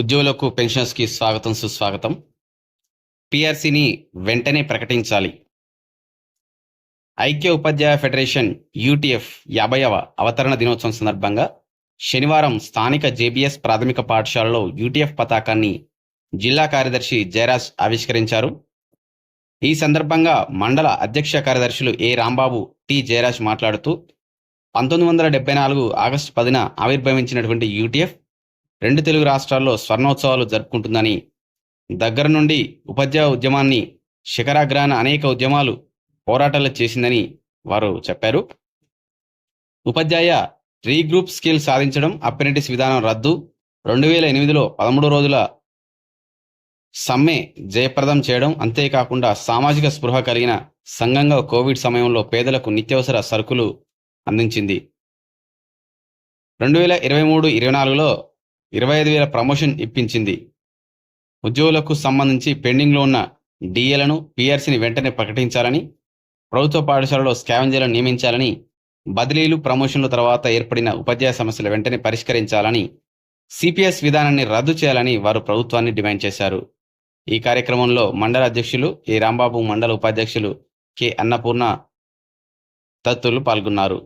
ఉద్యోగులకు పెన్షన్స్కి స్వాగతం సుస్వాగతం. పిఆర్సీని వెంటనే ప్రకటించాలి. ఐక్య ఉపాధ్యాయ ఫెడరేషన్ యూటీఎఫ్ యాభైవ అవతరణ దినోత్సవం సందర్భంగా శనివారం స్థానిక జేబీఎస్ ప్రాథమిక పాఠశాలలో యూటీఎఫ్ పతాకాన్ని జిల్లా కార్యదర్శి జయరాజ్ ఆవిష్కరించారు. ఈ సందర్భంగా మండల అధ్యక్ష కార్యదర్శులు ఏ రాంబాబు టి జయరాజ్ మాట్లాడుతూ పంతొమ్మిది వందల డెబ్బై నాలుగు ఆగస్టు పదిన ఆవిర్భవించినటువంటి యూటీఎఫ్ రెండు తెలుగు రాష్ట్రాల్లో స్వర్ణోత్సవాలు జరుపుకుంటుందని దగ్గర నుండి ఉపాధ్యాయ ఉద్యమాన్ని శిఖరాగ్రాన అనేక ఉద్యమాలు పోరాటాలు చేసిందని వారు చెప్పారు. ఉపాధ్యాయ రీగ్రూప్ స్కిల్ సాధించడం అప్రెంటిస్ విధానం రద్దు రెండు వేల ఎనిమిదిలో పదమూడు రోజుల సమ్మె జయప్రదం చేయడం అంతేకాకుండా సామాజిక స్పృహ కలిగిన సంఘంగా కోవిడ్ సమయంలో పేదలకు నిత్యావసర సరుకులు అందించింది. రెండు వేల ఇరవై మూడు ఇరవై నాలుగులో ఇరవై ఐదు వేల ప్రమోషన్ ఇప్పించింది. ఉద్యోగులకు సంబంధించి పెండింగ్లో ఉన్న డిఏలను పిఆర్సీని వెంటనే ప్రకటించాలని ప్రభుత్వ పాఠశాలలో స్కావెంజర్లను నియమించాలని బదిలీలు ప్రమోషన్ల తర్వాత ఏర్పడిన ఉపాధ్యాయ సమస్యలు వెంటనే పరిష్కరించాలని సిపిఎస్ విధానాన్ని రద్దు చేయాలని వారు ప్రభుత్వాన్ని డిమాండ్ చేశారు. ఈ కార్యక్రమంలో మండల అధ్యక్షులు ఏ రాంబాబు మండల ఉపాధ్యక్షులు కె అన్నపూర్ణ తత్తులు పాల్గొన్నారు.